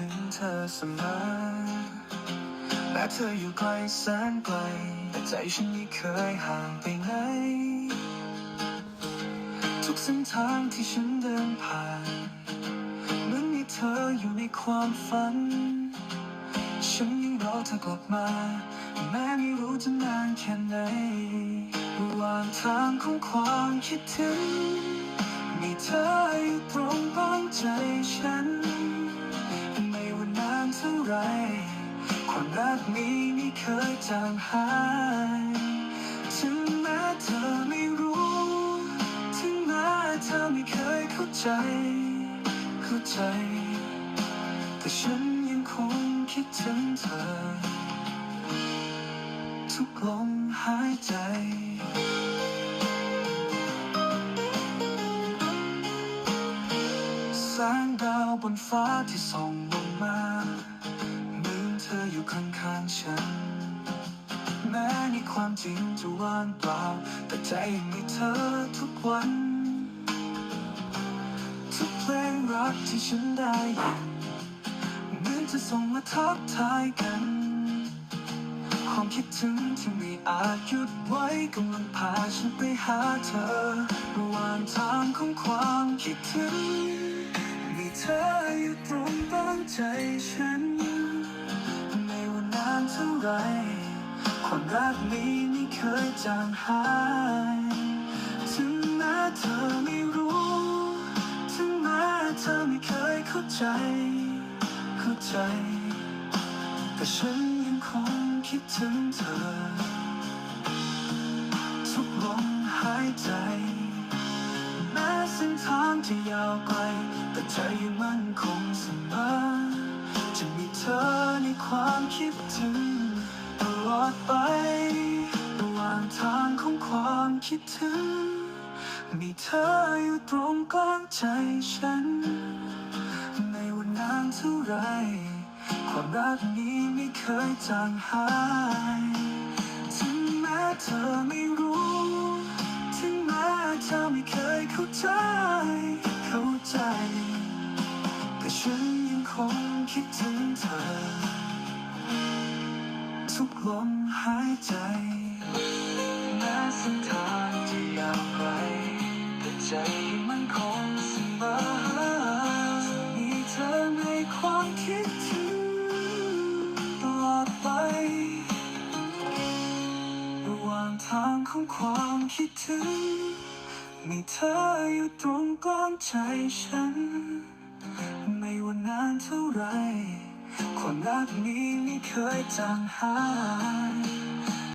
ถึงเธอเสมอแม้เธออยู่ไกลแสนไกล แต่ใจฉันไม่เคยห่างไปไหน ทุกเส้นทางที่ฉันเดินผ่านเหมือนมีเธออยู่ในความฝัน ฉันยังรอเธอกลับมา แม้ไม่รู้จะนานแค่ไหนระหว่างทางของความคิดถึง มีเธออยู่ตรง รักนี้ไม่เคยจางหายถึงแม้เธอไม่รู้ ถึงแม้เธอไม่เคยเข้าใจ เข้าใจ แต่ฉันยังคงคิดถึงเธอ ทุกลมหายใจแสงดาวบนฟ้าที่ส่องลงมา ธออยู่ข้างๆฉัน แม้ในความจริงจะว่างเปล่า แต่ใจยังมีเธอทุกวัน ทุกเพลงรักที่ฉันได้ยินเหมือนจะส่งมาทักทายกัน ความคิดถึงที่ไม่อาจหยุดไว้กำลังพาฉันไปหาเธอระหว่างทางของความคิดถึง มีเธออยู่ตรงบ้านใจฉัน เท่าไรความรักนี้ไม่เคยจางหาย ถึงแม้เธอไม่รู้ ถึงแม้เธอไม่เคยเข้าใจ เข้าใจ แต่ฉันยังคงคิดถึงเธอ ทุกลมหายใจ แม้เส้นทางจะยาวไกล แต่ใจยังมั่นคงเสมอจะมีเธอ ในความคิดถึงตลอดไประหว่างทางของความคิดถึง มีเธออยู่ตรงกลางใจฉัน ไม่ว่านานเท่าไร ความรักนี้ไม่เคยจางหาย ถึงแม้เธอไม่รู้ ถึงแม้เธอไม่เคยเข้าใจ เข้าใจ แต่ฉันยังคงคิดถึงเธอ ทุกลมหายใจแม้เส้นทางจะยาวไกลแต่ใจมันคงเสมอมีเธอในความคิดถึงตลอดไประหว่างทางของความคิดถึง มีเธออยู่ตรงกลางใจฉัน ไม่ว่านานเท่าไรความรักนี้ เคยจางหาย